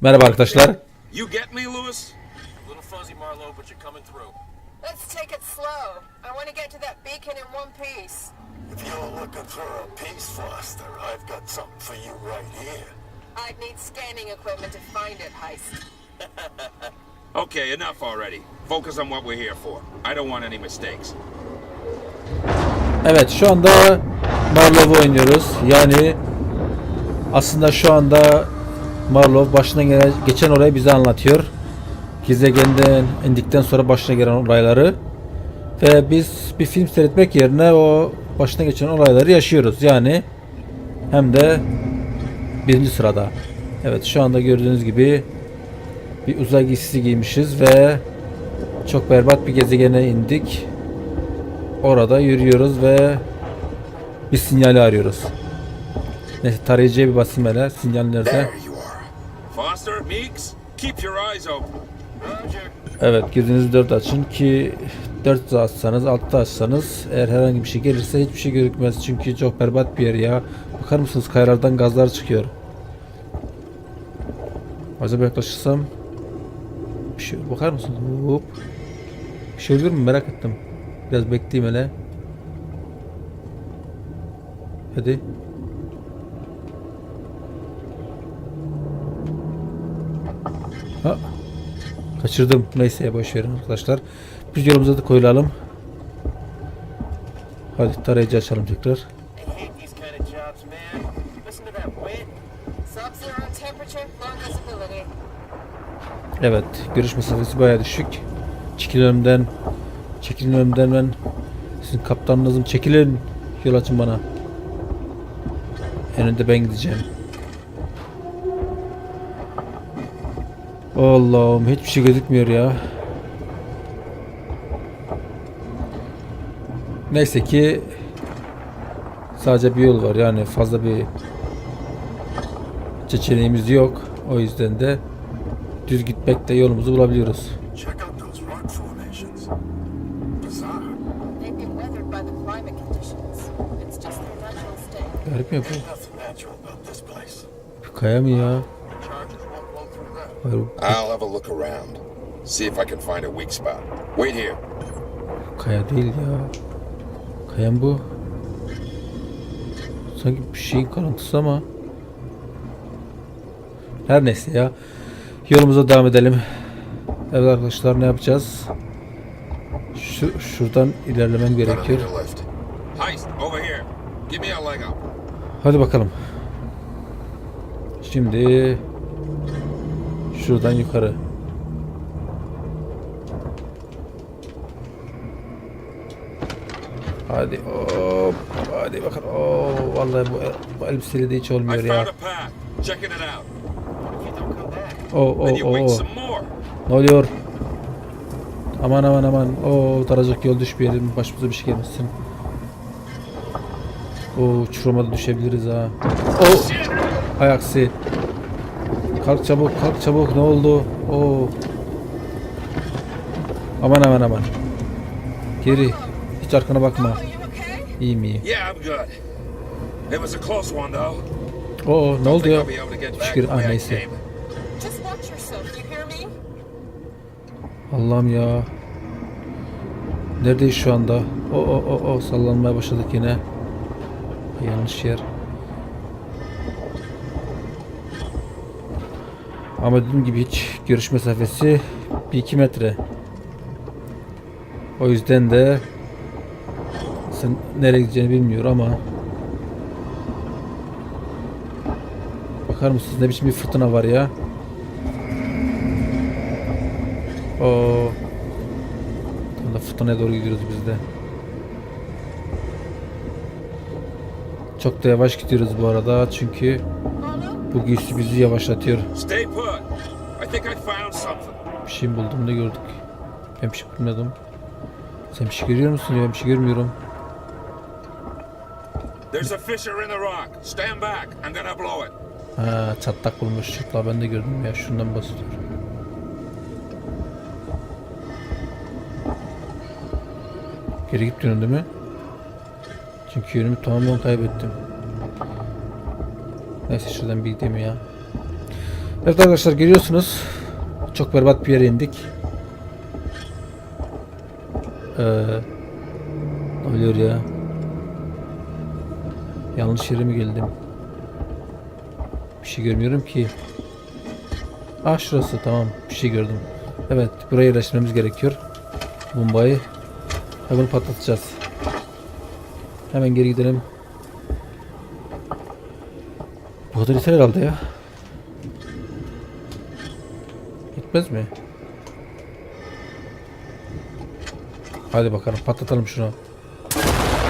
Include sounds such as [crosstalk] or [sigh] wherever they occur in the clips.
Merhaba arkadaşlar. You get me, Lewis? A little fuzzy, Marlowe, but you're coming through. Let's take it slow. I want to get to that beacon in one piece. If you're looking for a piece, Foster, I've got something for you right here. I'd need scanning equipment to find it, Heist. [laughs] Okay, enough already. Focus on what we're here for. I don't want any mistakes. Evet şu anda Marlov'u oynuyoruz. Yani aslında şu anda Marlov başına gelen, geçen olayı bize anlatıyor. Gezegenden indikten sonra başına gelen olayları. Ve biz bir film seyretmek yerine o başına geçen olayları yaşıyoruz. Yani hem de birinci sırada. Evet şu anda gördüğünüz gibi bir uzay giysisi giymişiz ve çok berbat bir gezegene indik. Orada yürüyoruz ve bir sinyali arıyoruz. Neyse tarayıcıya bir basayım hele. Sinyal nerede? Evet gözünüzü dört açın ki dört açsanız altta açsanız eğer herhangi bir şey gelirse hiçbir şey gözükmez çünkü çok berbat bir yer ya. Bakar mısınız kayalardan gazlar çıkıyor. Acaba yaklaşırsam bir şey bakar mısınız? Hop. Bir şey olur mu merak ettim. Biraz bekleyeyim hele. Hadi. Ha. Kaçırdım. Neyse boş verin arkadaşlar. Biz yolumuza da koyulalım. Hadi tarayıcı açalım tekrar. Evet. Görüş mesafesi bayağı düşük. Çekilin önümden. Çekilin önümden ben. Sizin kaptanınızım. Çekilin. Yol açın bana. En önde ben gideceğim. Allah'ım hiçbir şey gözükmüyor ya. Neyse ki sadece bir yol var yani fazla bir seçeneğimiz yok. O yüzden de düz gitmekte yolumuzu bulabiliyoruz. Garip mi bu? Bir kaya mı ya? Charges won't blow through that. Hayır, bu I'll have a look around. See if I can find a weak spot. Wait here. kaya değil ya. Kaya mı bu? Sanki bir şeyin kalıntısı ama. Her neyse ya. Yolumuza devam edelim. Evet arkadaşlar ne yapacağız? Şu, şuradan ilerlemem gerekiyor. Hadi bakalım. Şimdi şuradan yukarı. Hadi hop. Hadi bakalım. Oo, vallahi bu, bu elbiseyle de hiç olmuyor ya. Oo, oo, oo. Ne oluyor? Aman aman aman. Oo, daracık yol düşmeyelim. Başımıza bir şey gelmesin. Oo, çuruma da düşebiliriz ha. Oo, hay aksi. Kalk çabuk, kalk çabuk. Ne oldu? Oo. Aman aman aman. Geri. Hiç arkana bakma. İyiyim iyi. Oo, ne oldu ya? Şükür. Ah neyse. Allah'ım ya. Neredeyiz şu anda? O o o o sallanmaya başladık yine. Yanlış yer. Ama dediğim gibi hiç görüş mesafesi 1-2 metre. O yüzden de sen nereye gideceğini bilmiyor ama Bakar mısınız ne biçim bir fırtına var ya. Oo. Tam da fırtınaya doğru gidiyoruz biz de. Çok da yavaş gidiyoruz bu arada çünkü? Bu giysi bizi yavaşlatıyor. Bir şey buldum da gördük. Ben bir şey bulmadım. Sen bir şey görüyor musun ya? Ben bir şey görmüyorum. There's a fissure in the rock. Stand back. I'm gonna blow it. Ha, çatlak bulmuş. Çatlağı ben de gördüm ya. Şundan basıyor. Geri git değil mi? Çünkü yönümü tamamen kaybettim. Neyse şuradan bir gideyim ya. Evet arkadaşlar görüyorsunuz. Çok berbat bir yere indik. Ee, oluyor ya? Yanlış yere mi geldim? Bir şey görmüyorum ki. Ah şurası tamam bir şey gördüm. Evet buraya yerleştirmemiz gerekiyor. Bombayı bunu patlatacağız. Hemen geri gidelim. Bu kadar yeter herhalde ya. Gitmez mi? Hadi bakalım patlatalım şunu.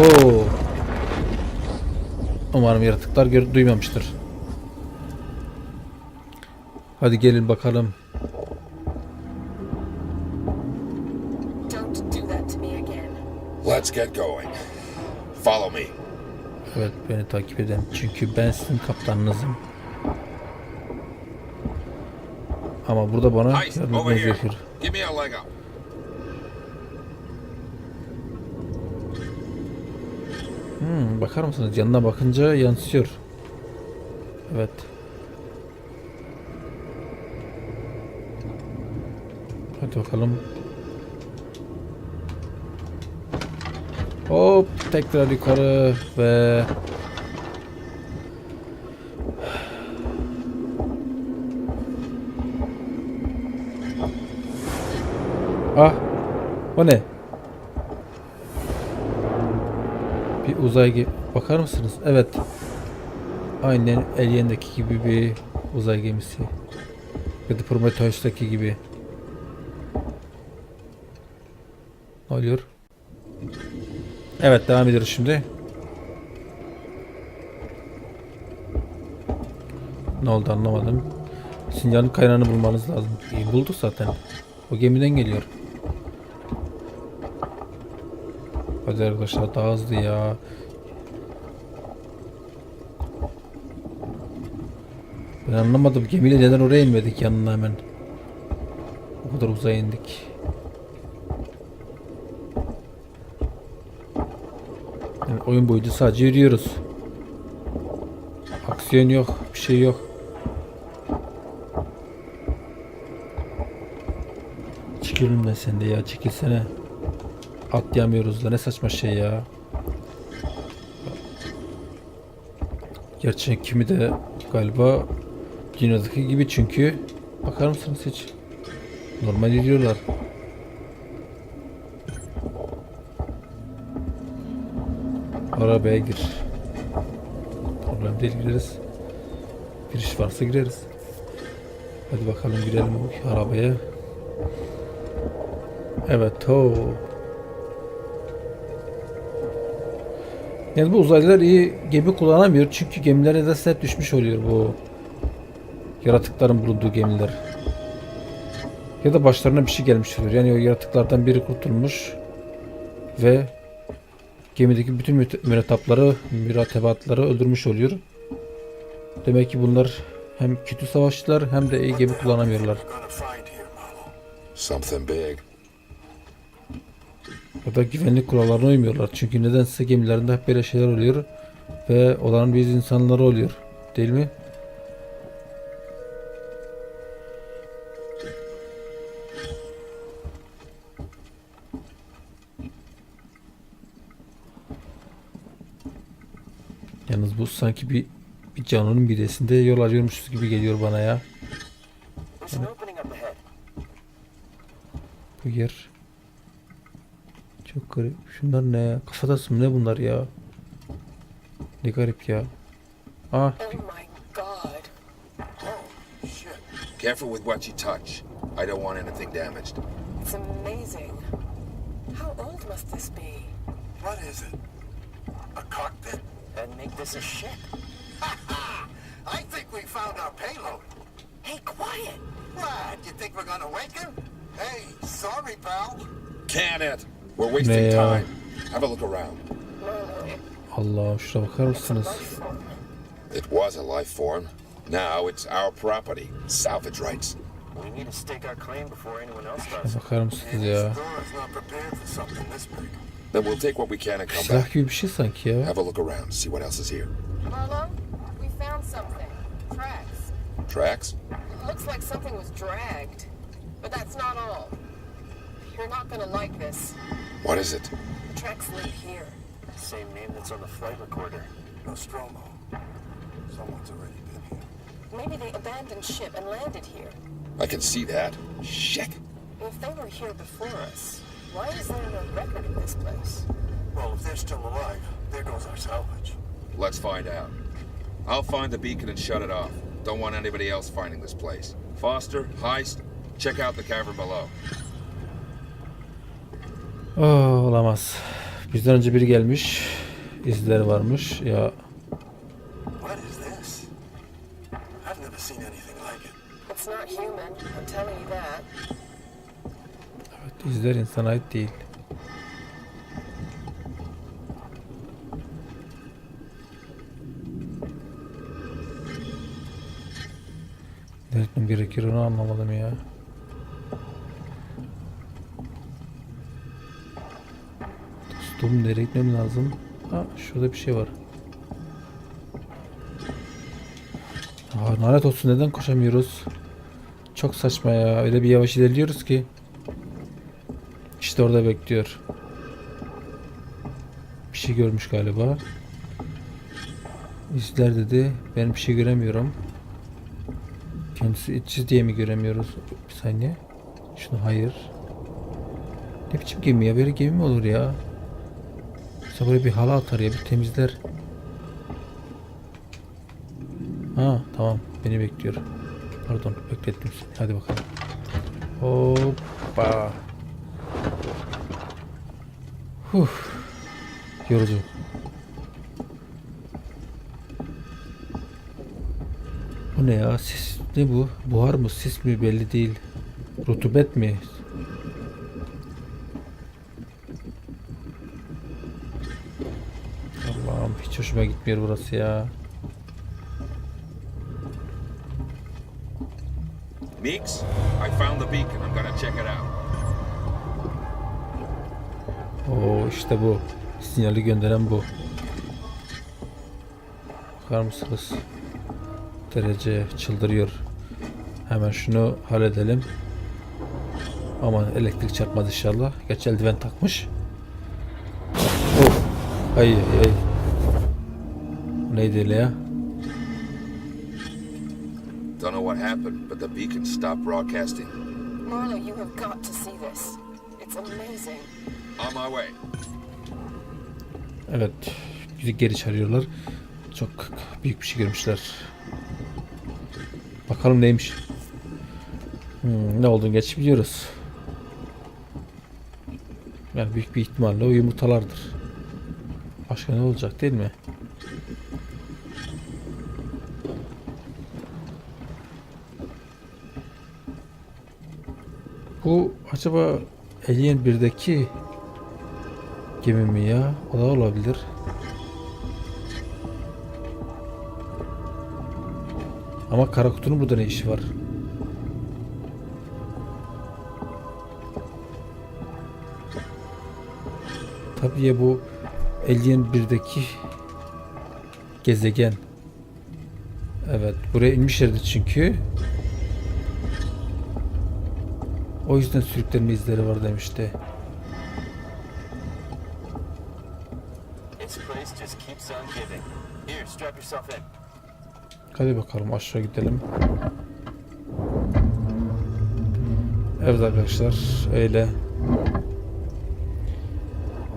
Oo. Umarım yaratıklar gör duymamıştır. Hadi gelin bakalım. Don't do that to me again. Let's get going. Follow me. Evet beni takip edin. Çünkü ben sizin kaptanınızım. Ama burada bana yardım up. Hmm, bakar mısınız? Yanına bakınca yansıyor. Evet. Hadi bakalım. Hop tekrar yukarı ve Ah o ne? Bir uzay ge- bakar mısınız? Evet. Aynen Alien'deki gibi bir uzay gemisi. Ya da Prometheus'taki gibi. Ne oluyor? Evet devam ediyoruz şimdi. Ne oldu anlamadım. Sinyalin kaynağını bulmanız lazım. İyi bulduk zaten. O gemiden geliyor. Hadi arkadaşlar daha hızlı ya. Ben anlamadım gemiyle neden oraya inmedik yanına hemen. O kadar uzaya indik. Yani oyun boyunca sadece yürüyoruz. Aksiyon yok, bir şey yok. Çekil önümden sen de ya, çekilsene. Atlayamıyoruz da ne saçma şey ya. Gerçi kimi de galiba dünyadaki gibi çünkü bakar mısınız hiç? Normal yürüyorlar. Arabaya gir. Problem değil gireriz. Giriş varsa gireriz. Hadi bakalım girelim bu arabaya. Evet o. Yani bu uzaylılar iyi gemi kullanamıyor çünkü gemiler nedense hep düşmüş oluyor bu yaratıkların bulunduğu gemiler. Ya da başlarına bir şey gelmiş oluyor. Yani o yaratıklardan biri kurtulmuş ve gemideki bütün müretapları, mürettebatları öldürmüş oluyor. Demek ki bunlar hem kötü savaşçılar hem de iyi gemi kullanamıyorlar. Ya da güvenlik kurallarına uymuyorlar. Çünkü nedense gemilerinde hep böyle şeyler oluyor ve olan biz insanları oluyor. Değil mi? Yalnız bu sanki bir, bir canının midesinde yol arıyormuşuz gibi geliyor bana ya. Ahead. Bu yer. Çok garip. Şunlar ne ya? Kafatası mı ne bunlar ya? Ne garip ya. Ah Oh my god. Oh, shit. Careful with what you touch. I don't want anything damaged. It's amazing. How old must this be? What is it? A cockpit? That'd make this a ship. I think we found our payload. Hey, quiet! What? You think we're gonna wake him? Hey, sorry, pal. Can it? We're wasting Ne ya? time. Have a look around. Allah şuna bakar mısınız? It was a life form. Now it's our property. Salvage rights. We need to stake our claim before anyone else Şuna does. bakar mısınız This ya? Door is not prepared for something this big. Then we'll take what we can and come Silah back. gibi bir şey sanki ya. Have a look around. See what else is here. Marlo, we found something. Tracks. Tracks? looks like something was dragged. But that's not all. You're not gonna like this. What is it? The tracks lead here. Same name that's on the flight recorder. Nostromo. Someone's already been here. Maybe they abandoned ship and landed here. I can see that. Shit. If they were here before us, why is there no record of this place? Well, if they're still alive, there goes our salvage. Let's find out. I'll find the beacon and shut it off. Don't want anybody else finding this place. Foster, Heist, check out the cavern below. Oh, olamaz. Bizden önce biri gelmiş. İzler varmış. Ya What is this? I've never seen anything like it. It's not human, I'm telling you that. İzler insana ait değil. Ne gerekir onu anlamadım ya. Dostum nereye gitmem lazım? Ha şurada bir şey var. Aa, lanet olsun neden koşamıyoruz? Çok saçma ya. Öyle bir yavaş ilerliyoruz ki. İşte orada bekliyor. Bir şey görmüş galiba. İzler dedi. Ben bir şey göremiyorum. Kendisi içsiz diye mi göremiyoruz? Bir saniye. Şunu hayır. Ne biçim gemi ya? Böyle gemi mi olur ya? Mesela buraya bir halı atar ya. Bir temizler. Ha tamam. Beni bekliyor. Pardon beklettim seni. Hadi bakalım. Hoppa. Huh. Yorucu. Bu ne ya? Sis ne bu? Buhar mı? Sis mi? Belli değil. Rutubet mi? Allah'ım hiç hoşuma gitmiyor burası ya. Meeks, I found the beacon. I'm gonna check it out. Oo işte bu. Sinyali gönderen bu. Bakar mısınız? Derece çıldırıyor. Hemen şunu halledelim. Aman elektrik çarpmaz inşallah. Geç eldiven takmış. Oh. Ay ay ay. Neydi öyle ya? Don't know what happened, but the beacon stopped broadcasting. Marlo, you have got to see this. It's amazing. Evet. Bizi geri çağırıyorlar. Çok büyük bir şey görmüşler. Bakalım neymiş. Hmm, ne olduğunu geç biliyoruz. Yani büyük bir ihtimalle o yumurtalardır. Başka ne olacak değil mi? Bu acaba Alien 1'deki gemi mi ya? O da olabilir. Ama kara kutunun burada ne işi var? Tabii ya bu Alien 1'deki gezegen. Evet, buraya inmişlerdi çünkü. O yüzden sürüklenme izleri var demişti. Hadi bakalım aşağı gidelim. Evet arkadaşlar öyle.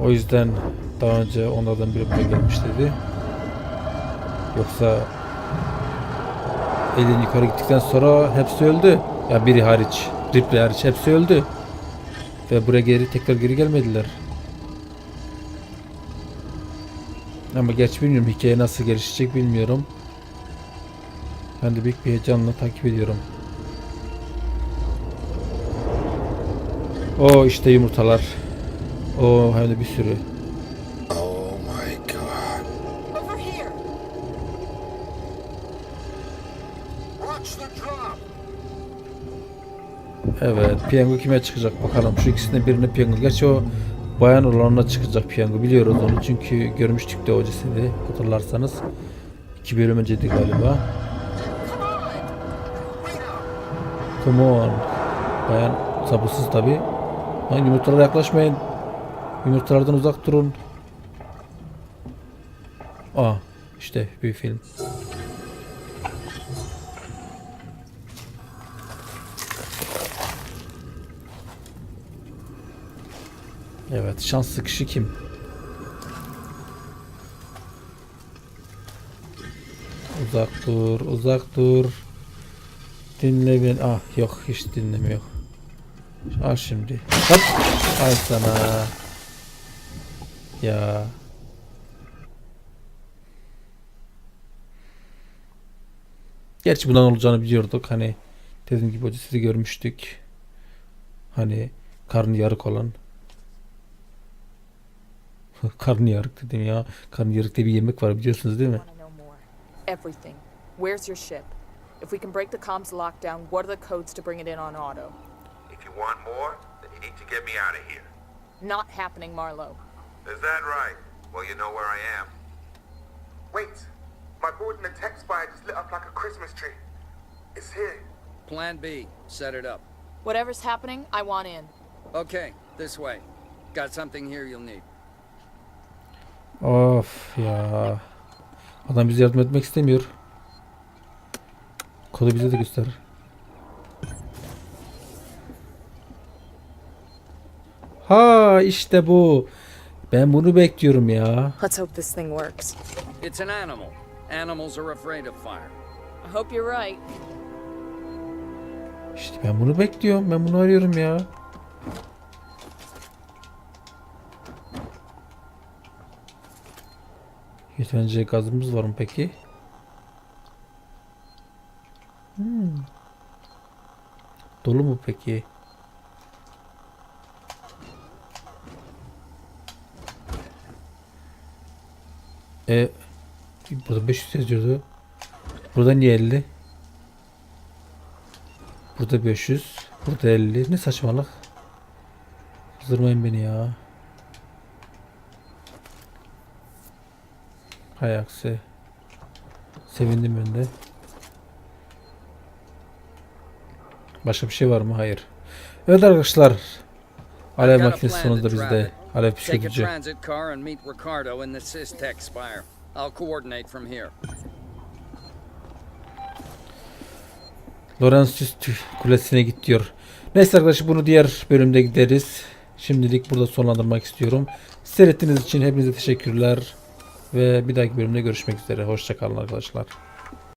O yüzden daha önce onlardan biri buraya gelmiş dedi. Yoksa elin yukarı gittikten sonra hepsi öldü. Ya biri hariç, Ripley hariç hepsi öldü. Ve buraya geri tekrar geri gelmediler. Ama geç bilmiyorum hikaye nasıl gelişecek bilmiyorum. Ben de büyük bir heyecanla takip ediyorum. O işte yumurtalar. O hem de bir sürü. Oh my god. Over here! Watch the drop! Evet, piyango kime çıkacak bakalım. Şu ikisinden birine piyango. Gerçi o bayan olanına çıkacak piyango. Biliyoruz onu çünkü görmüştük de o cesedi hatırlarsanız. İki bölüm önceydi galiba. Come on. Bayan sabırsız tabi. Lan yumurtalara yaklaşmayın. Yumurtalardan uzak durun. Aa işte bir film. Evet şanslı kişi kim? Uzak dur, uzak dur. Dinle beni. Ah yok hiç dinlemiyor. Al şimdi. Hop. Al sana. Ya. Gerçi bundan olacağını biliyorduk. Hani dediğim gibi sizi görmüştük. Hani karnı yarık olan. [laughs] karnı yarık dedim ya. Karnı yarık diye bir yemek var biliyorsunuz değil mi? If we can break the comms lockdown, what are the codes to bring it in on auto? If you want more, then you need to get me out of here. Not happening, Marlowe. Is that right? Well, you know where I am. Wait, my board in the tech spire just lit up like a Christmas tree. It's here. Plan B. Set it up. Whatever's happening, I want in. Okay, this way. Got something here you'll need. Of ya. Adam bize yardım etmek istemiyor. Kodu bize de göster. Ha işte bu. Ben bunu bekliyorum ya. Let's hope this thing works. It's an animal. Animals are afraid of fire. I hope you're right. İşte ben bunu bekliyorum. Ben bunu arıyorum ya. Yeterince gazımız var mı peki? Dolu mu peki? E burada 500 yazıyordu. Burada niye 50? Burada 500. Burada 50. Ne saçmalık. Kızdırmayın beni ya. Hay aksi. Sevindim ben de. Başka bir şey var mı? Hayır. Evet arkadaşlar. Alev makinesi sonunda bizde. Alev püskürtücü. Lorenzus Kulesi'ne git diyor. Neyse arkadaşlar bunu diğer bölümde gideriz. Şimdilik burada sonlandırmak istiyorum. Seyrettiğiniz için hepinize teşekkürler. Ve bir dahaki bölümde görüşmek üzere. Hoşçakalın arkadaşlar.